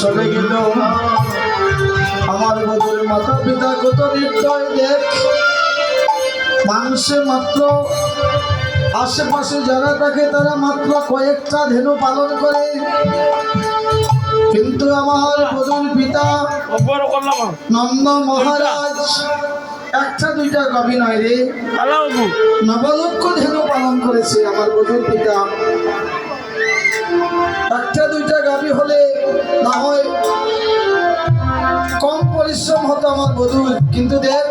চলে গেল। আমার বধুর মাতা পিতা কত নির্দয় দেখ মানুষে মাত্র আশেপাশে যারা থাকে তারা মাত্র কয়েকটা ধেনু পালন করে। কিন্তু আমার বধুর পিতা নন্দ মহারাজ একটা দুইটা কবি নয় রে। নবলক্ষ ধেনু পালন করেছে আমার বধুর পিতা। একটা, দুইটা গাবি হলে না হয় কম পরিশ্রম হতো আমার বধুর। কিন্তু দেখ,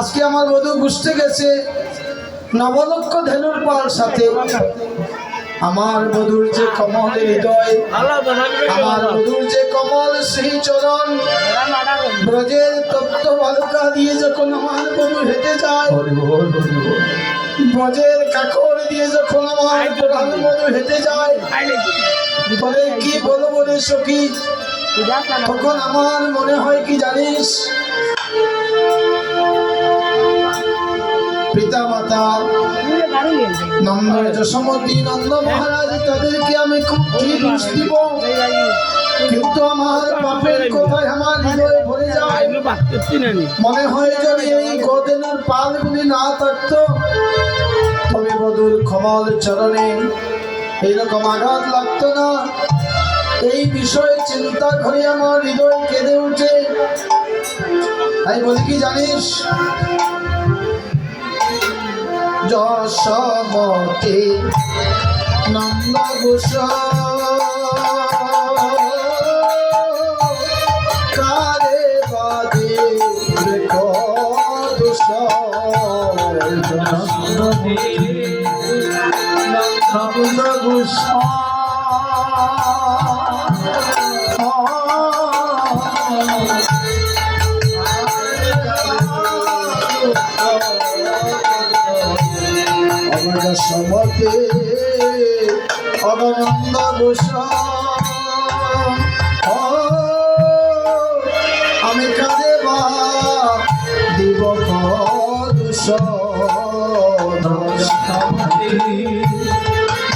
আজকে আমার বধূ বুঝতে গেছে নবলক্ষ ধেনুর পাল সাথে। আমার বধুর যে কমল হৃদয়, আমার বধুর যে কমল সেই চরণ ব্রজের তপ্ত বালুকা দিয়ে যখন আমার বধু হেঁটে যায় ব্রজের কাকর দিয়ে যখন আমার বধু হেঁটে যায় বলে কি বলো বলে সখী? তখন আমার মনে হয় কি জানিস? পিতা মাতা নন্দ যশোমতী নন্দ মহারাজ তাদেরকে আমি খুব কি দোষ দিব? কিন্তু আমার পাপের কোথায় আমার হৃদয়ে ভরে যায়। মনে হয় যদি এই গদেনার পালগুলি না থাকতো। তবে বধুর কমল চরণে এইরকম আঘাত লাগতো না। এই বিষয়ে চিন্তা করে আমার হৃদয় কেঁদে উঠে। তাই বলি কি জানিস? যশমতে নন্দ কারে সমতে অনন্দ আমি কাঁদে বা দিব দুষ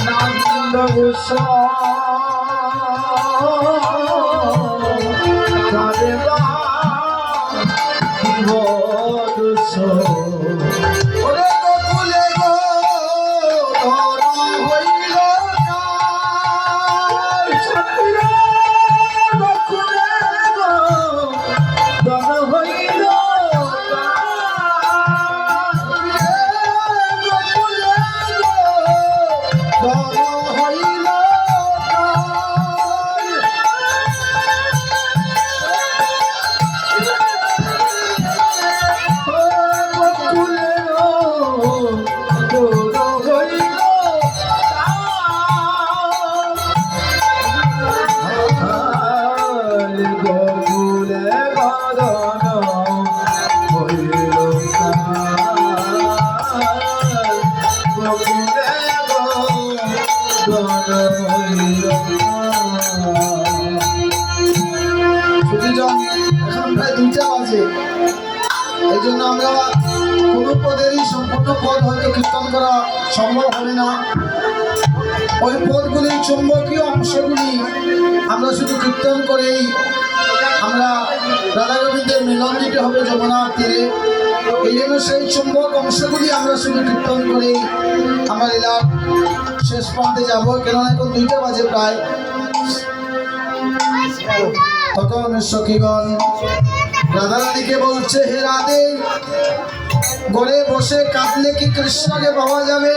নন্দ কাঁদে বা দুইটা বাজে এই জন্য আমরা কোনো পদেরই সম্পূর্ণ পদ হয়তো কীর্তন করা সম্ভব হবে না। ওই পদগুলি চুম্বকীয় অংশগুলি আমরা শুধু কীর্তন করেই আমরা রাধা গোবিন্দের মিলন দিতে হবে যমুনার তীরে। এই জন্য সেই চুম্বক অংশগুলি আমরা শুধু কীর্তন করেই আমরা লীলার শেষ প্রান্তে যাব কেননা এখন দুইটা বাজে প্রায়। তখন সখীগণ রাধারানীকে বলছে, হে রাধে গড়ে বসে কাঁদলে কি কৃষ্ণকে পাওয়া যাবে?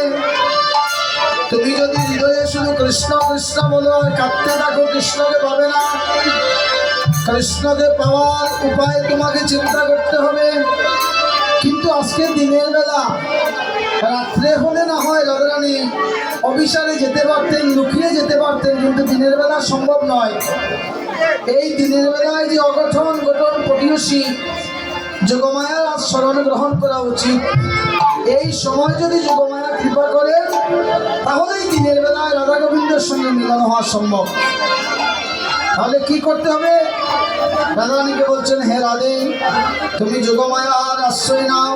তুমি যদি হৃদয়ে শুধু কৃষ্ণ কৃষ্ণ বলো আর কাঁদতে থাকো, কৃষ্ণকে পাবে না। কৃষ্ণকে পাওয়ার উপায় তোমাকে চিন্তা করতে হবে। কিন্তু আজকে দিনের বেলা, রাত্রে হলে না হয় রাধারানী অফিসারে যেতে পারতেন, লুকিয়ে যেতে পারতেন, কিন্তু দিনের বেলা সম্ভব নয়। এই দিনের বেলায় যে অগঠন গঠন পটিয়সী, যোগমায়ার আজ স্মরণ গ্রহণ করা উচিত। এই সময় যদি যোগমায়া কৃপা করেন তাহলেই দিনের বেলায় রাধা গোবিন্দের সঙ্গে মিলন হওয়া সম্ভব। তাহলে কি করতে হবে? রাধারানীকে বলছেন, হে রাধে, তুমি যোগমায়ার আশ্রয় নাও।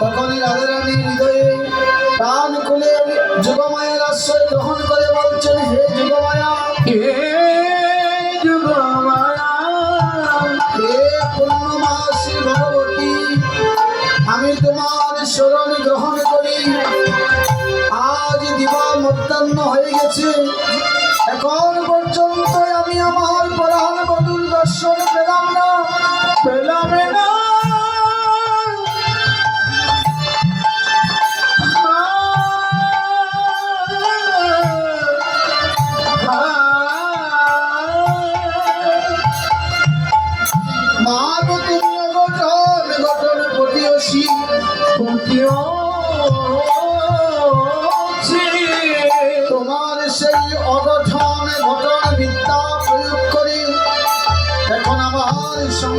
তখনই রাধারানী হৃদয়ে প্রাণ খুলে যোগমায়ার আশ্রয় গ্রহণ করে বলছেন, হে যোগমায়া, হে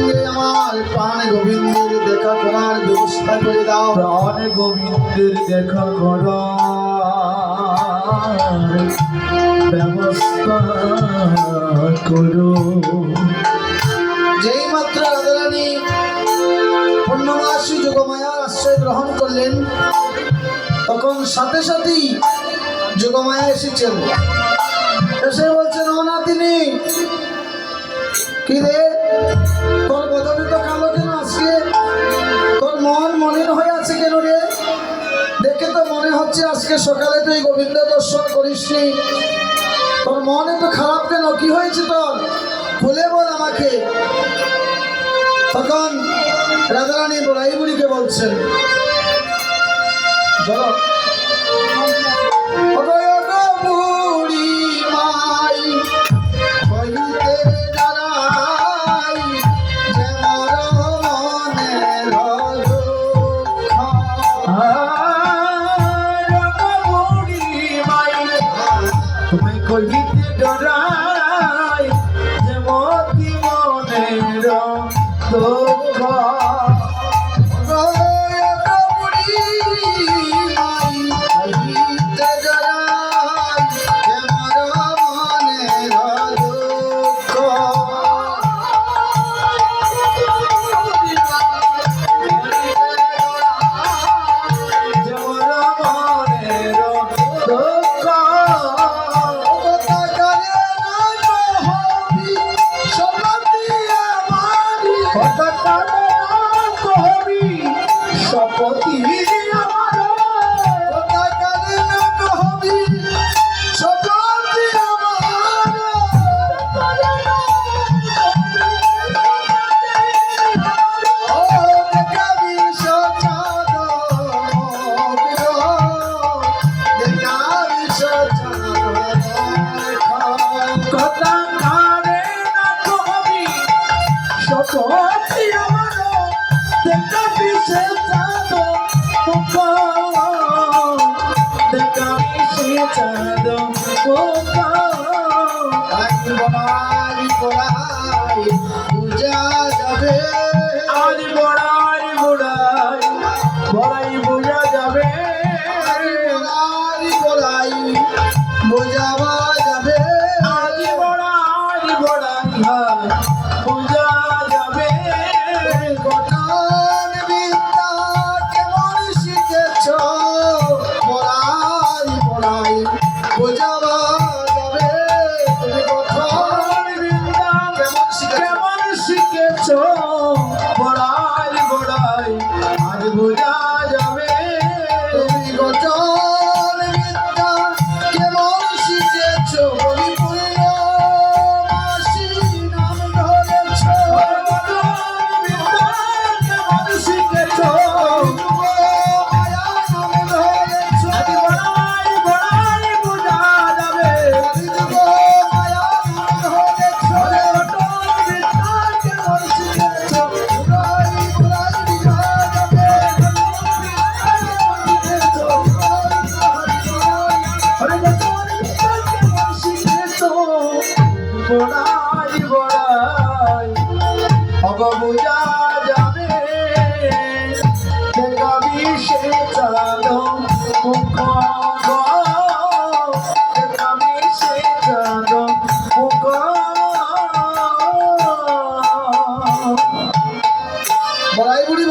সঙ্গে আমার প্রাণ গোবিন্দের দেখা করার ব্যবস্থা করে দাও। প্রাণ গোবিন্দের দেখা করার ব্যবস্থা করো। যেই মাত্র রাধারানী পূর্ণমাসী যোগমায়ার আশ্রয় গ্রহণ করলেন তখন সাথে সাথেই যোগমায়া এসেছেন। এসে বলছেন ও নাতিনি কি রে? তোর বদলে তো কালো কেন আজকে তোর মন মনের হয়ে আছে কেন রে? দেখে তো মনে হচ্ছে আজকে সকালে তুই গোবিন্দ দর্শন করিসনি। তোর মন এত খারাপ কেন? কি হয়েছে তোর? খুলে বল আমাকে। তখন রাধারানী বলাই বুড়িকে বলছেন, বলো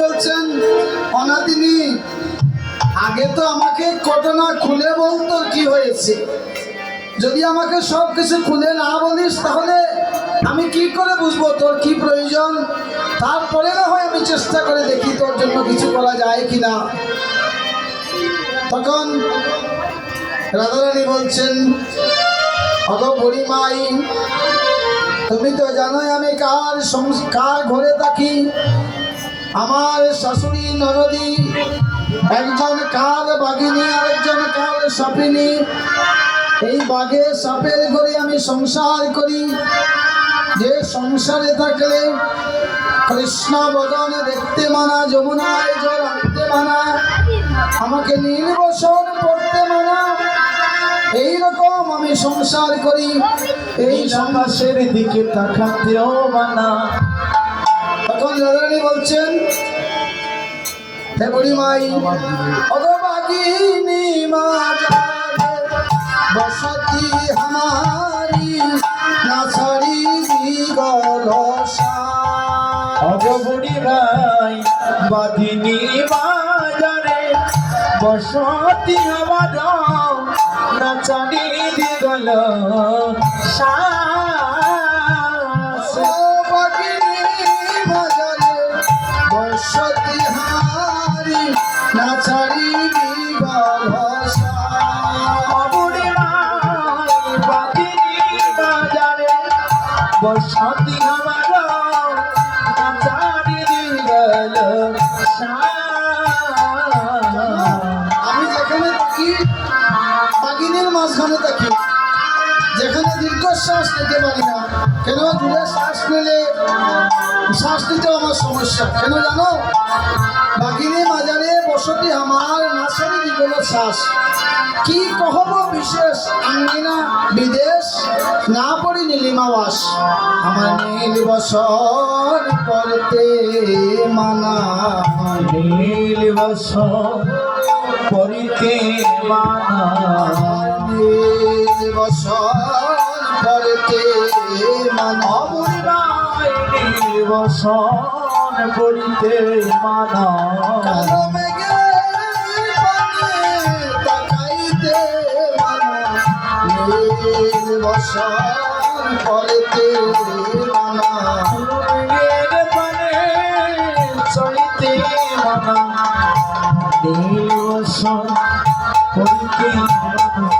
বলছেন, অনাদিনী, আগে তো আমাকে ঘটনা খুলে বলতো কি হয়েছে। যদি আমাকে সব কিছু খুলে না বলিস, তাহলে আমি কি করে বুঝব তোর কি প্রয়োজন? তারপরে না হয় আমি চেষ্টা করে দেখি তোর জন্য কিছু করা যায় কি না তখন রাধারানী বলছেন অত বুড়ি মাই তুমি তো জানোই আমি কার কার ঘরে থাকি। আমার শাশুড়ি ননদী, একজন কাল বাঘিনী আরেকজন কাল সাপিনী। এই বাঘে সাপের ঘরে আমি সংসার করি। যে সংসারে থাকলে কৃষ্ণ বদন দেখতে মানা, যমুনায় জল আনতে মানা। আমাকে নীল নির্বাসন করতে মানা। এইরকম আমি সংসার করি। এই আকাশের দিকে তাকাতেও মানা তখন রাধারানী বলছেন, হে বুড়িমাই অগবাগিনী মা বসতি হামারি না ছাড়ি দিগল অগবুড়ি ভাই বাদিনী বাজারে বসতি আমার নাচানি দিগল বসতি হামারি না ছাড়ি দিগল অবুড়ি থাকি বাগিনের মাঝখানে থাকি। যেখানে দীর্ঘশ্বাস নিতে পারি না। কেন দূরে শ্বাস নিলে শ্বাস নিতেও আমার সমস্যা। কেন জানো? বাগিনী মাজারে বসতি আমার নাচারি দিগুলো শ্বাস। কি কহব বিশেষ? আঙ্গিনা বিদেশ না পড়ি নীলিমাবাস আমার নীল বসন করতে মানা নীল বস পরিতে মানা নীল বসন করতে মানা অমূল্যায় নীল বসন পরিতে মানা বসন করতে মানা চলিতে মানা নীল বসন পরিতে মানা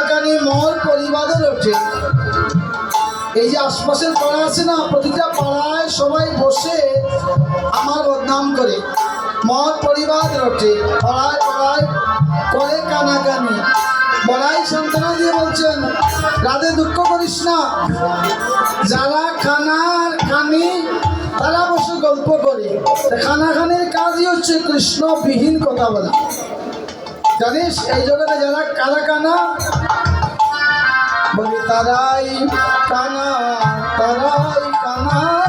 খানাকানি মর পরিবারের ওঠে এই যে আশপাশের পাড়া আছে না, প্রতিটা পাড়ায় সবাই বসে আমার বদনাম করে। মর পরিবার ওঠে পাড়ায় পাড়ায় করে কানাকানি। বড়াই সান্ত্বনা দিয়ে বলছেন, রাধে দুঃখ করিস না। যারা খানার খানি, তারা বসে গল্প করে। খানাখানির কাজই হচ্ছে কৃষ্ণবিহীন কথা বলা। জানিস এই জগতে যারা কারা কানা বলি তারাই কানা তারাই কানা।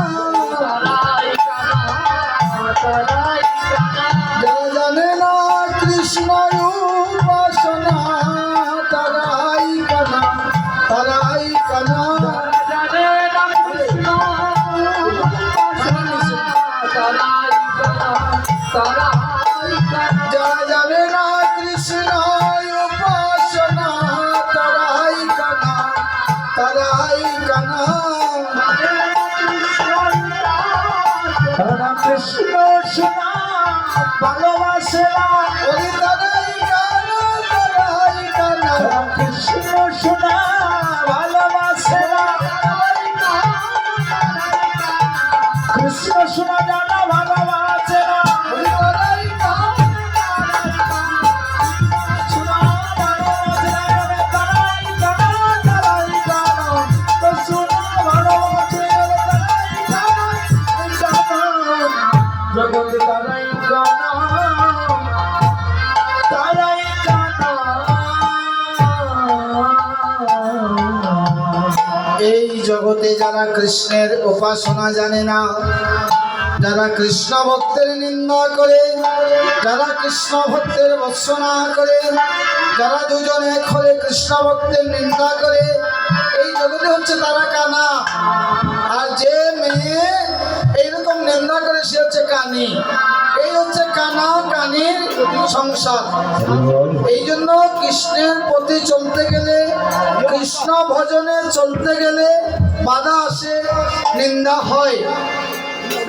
তারাই কানা। কৃষ্ণ সোনা ভালোবাসে তারাই কানা তারাই কানা। কৃষ্ণ সোনা ভালোবাসে যারা কৃষ্ণের উপাসনা জানে না, যারা কৃষ্ণ ভক্তের নিন্দা করে, যারা কৃষ্ণ ভক্তের বৎসনা করে, যারা দুজনে হয়ে কৃষ্ণ ভক্তের নিন্দা করে, এই জগতে হচ্ছে তারা কানা। আর যে মেয়ে এইরকম নিন্দা করে, সে হচ্ছে কানি। এই হচ্ছে কানা, কানির সংসার। এই জন্য কৃষ্ণের প্রতি চলতে গেলে, কৃষ্ণ ভজনে চলতে গেলে বাধা আসে, নিন্দা হয়।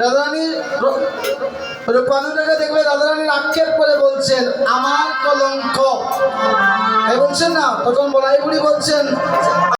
রাধারানীর রূপানুরাকে দেখবে রাধারানীর আক্ষেপ করে বলছেন, আমার কলঙ্ক। বলছেন না, তখন বলাই বুড়ি বলছেন